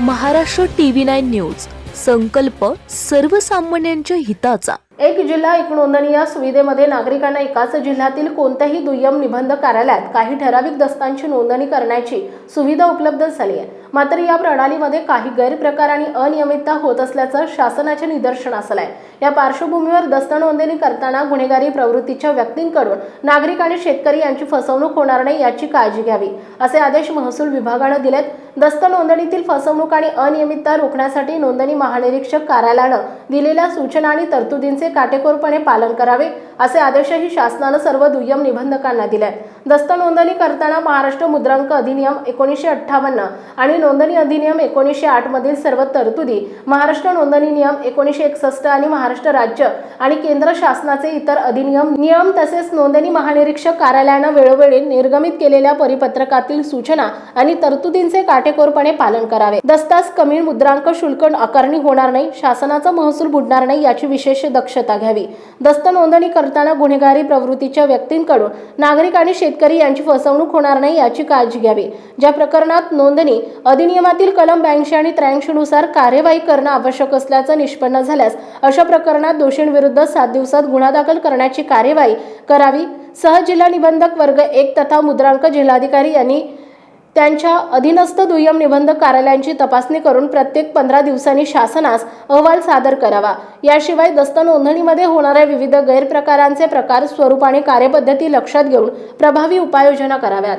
Maharashtra TV nine news. संकल्प सर्वसामान्यांच्या हिताचा. एक जिल्हा एक नोंदणी या सुविधेमध्ये नागरिकांना एकाच जिल्ह्यातील कोणत्याही दुय्यम निबंध कार्यालयात काही ठराविक दस्तांची नोंदणी करण्याची सुविधा उपलब्ध झाली आहे. मात्र या प्रणालीमध्ये काही गैरप्रकार आणि अनियमितता होत असल्याचं शासनाच्या निदर्शनास आलंय या पार्श्वभूमीवर दस्त नोंदणी करताना गुन्हेगारी प्रवृत्तीच्या व्यक्तींकडून नागरिक आणि शेतकरी यांची फसवणूक होणार नाही याची काळजी घ्यावी असे आदेश महसूल विभागानं दिलेत. दस्त नोंदणीतील फसवणूक आणि अनियमितता रोखण्यासाठी नोंदणी महानिरीक्षक कार्यालयानं दिलेल्या सूचना आणि तरतुदींचे काटेकोरपणे पालन करावे असे आदेशही शासनानं सर्व दुय्यम निबंधकांना दिले दस्त नोंदणी करताना महाराष्ट्र मुद्रांक अधिनियम एकोणीसशे अठ्ठावन्न आणि नोंदणी अधिनियम एकोणीसशे आठ मधील सर्व तरतुदी महाराष्ट्र नोंदणी नियम एकोणीसशे एकसष्ट आणि महाराष्ट्र राज्य आणि केंद्र शासनाचे इतर अधिनियम नियम तसेच नोंदणी महानिरीक्षक कार्यालयानं वेळोवेळी निर्गमित केलेल्या परिपत्रकातील सूचना आणि तरतुदींचे काटेकोरपणे पालन करावे. दस्तास कमी मुद्रांक शुल्क आकारणी होणार नाही शासनाचा महसूल बुडणार नाही याची विशेष दक्षता घ्यावी. दस्त नोंदणी करताना गुन्हेगारी प्रवृत्तीच्या व्यक्तींकडून नागरिक आणि शेतकरी यांची फसवणूक होणार नाही याची काळजी घ्यावी. ज्या प्रकरणात नोंदणी अधिनियमातील कलम ब्याऐंशी आणि त्र्याऐंशीनुसार कार्यवाही करणं आवश्यक असल्याचं निष्पन्न झाल्यास अशा प्रकरणात दोषींविरुद्ध सात दिवसात गुन्हा दाखल करण्याची कार्यवाही करावी. सहजिल्हा निबंधक वर्ग एक तथा मुद्रांक जिल्हाधिकारी यांनी त्यांच्या अधीनस्थ दुय्यम निबंधक कार्यालयांची तपासणी करून प्रत्येक पंधरा दिवसांनी शासनास अहवाल सादर करावा. याशिवाय दस्त नोंदणीमध्ये होणाऱ्या विविध गैरप्रकारांचे प्रकार स्वरूप आणि कार्यपद्धती लक्षात घेऊन प्रभावी उपाययोजना कराव्यात.